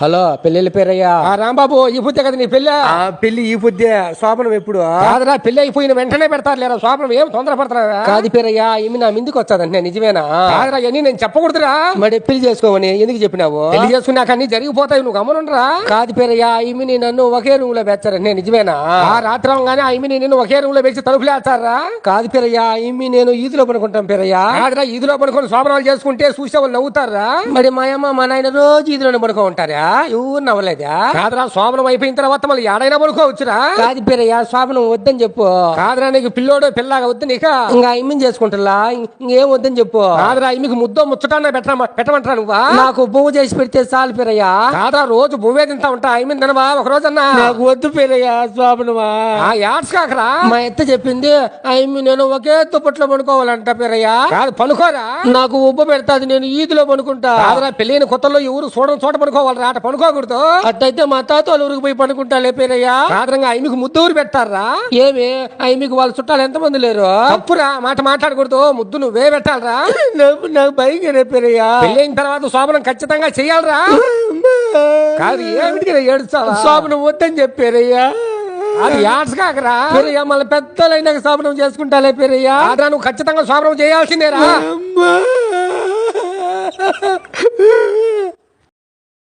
Hello పెళ్ళి పేరయ్యా. ఆ రాంబాబు ఈ పుత్తే కదా నీ పెళ్ళి? ఆ పెళ్ళి ఈ పొద్దే శోభనం ఎప్పుడు? కాదురా పెళ్ళి అయిపోయిన వెంటనే పెడతారు లేరా శోభనం ఏం తొందర పడతారా కాదు పేరయ్యా ఈమె నా ముందుకు వచ్చాదంటే నిజమేనా? కాదురా ఇవన్నీ నేను చెప్పకూడదురా. మరి పెళ్ళి చేసుకోమని ఎందుకు చెప్పినావు? పెళ్ళి చేసుకున్నాక అన్ని జరిగిపోతాయి నువ్వు గమనుండరా? కాదు పేరయ్యా ఈమెని నన్ను ఒకే రూమ్లో పెంచారంటే నిజమేనా? ఆ రాత్రి అవగానే ఆమె నిన్ను ఒకే రూమ్లో పెంచి తలుపులు వేస్తారా కాదు పేరయ్యా ఈమె నేను ఈదులో పడుకుంటాం పేరయ్యా. కాదురా ఈదులో పడుకొని శోభనాలు చేసుకుంటే చూసే వాళ్ళు నవ్వుతారా? మరి మా అమ్మ మా నాయన రోజు ఈదులోనే పడుకో ఉంటారా ఎవరు నవ్వలేదా కాదురా శోభనం అయిపోయిన తర్వాత మళ్ళీ ఏడైనా పడుకోవచ్చురా కాదు పేరయ్యా శోభనం వద్దని చెప్పు. కాదురా నీకు పిల్లోడు పిల్లగా వద్దు నీక ఇంకా ఇమ్మని చేసుకుంటా ఇంకేం వద్దని చెప్పు. కాదురా మీకు ముద్దో ముచ్చటాన్న పెట్టమ పెట్టమంటారా నువ్వా? నాకు పువ్వు చేసి పెడితే చాలు పేరయ్యా. కాదురా రోజు భూవే తింటా ఉంటా ఐ మీన్ తినవా? ఒక రోజన్నా నాకు వద్దు పేరయ్యా ఆ యాడ్స్ కాకరా? మా ఎత్త చెప్పింది అయ్యి నేను ఒకే దుప్పట్లో పడుకోవాలంట పేరయ్యా. కాదు పనుకోరా? నాకు ఉబ్బ పెడతాది నేను ఈదులో పడుకుంటా కాదురా పెళ్ళైన కొత్తలో ఎవరు చూడడం చోట ఆట పనుకోకూడదు? అట్టయితే మా తాత వాళ్ళ ఊరికి పోయి కాదురంగా ఐ మీకు ముద్దు ఊరు పెట్టారా? ఏమి? మీకు వాళ్ళ చుట్టాలు ఎంతమంది లేరు? తప్పురా మాట మాట్లాడకూడదు. ముద్దు నువ్వే పెట్టాలరా. నాకు భయంగా పేరయ్యా పెళ్ళైన తర్వాత శోభనం ఖచ్చితంగా చెయ్యాలరా. కాదు ఏమిటి ఏడుస్తావా? శోభనం వద్దని చెప్పారయ్యా. అది యాడ్స్ కాకరా. పేరయ్యా మళ్ళీ పెద్దలైనాక శోభనం చేసుకుంటాలే పేరయ్యా. కాదురా నువ్వు ఖచ్చితంగా శోభనం చేయాల్సిందేరా. అమ్మా.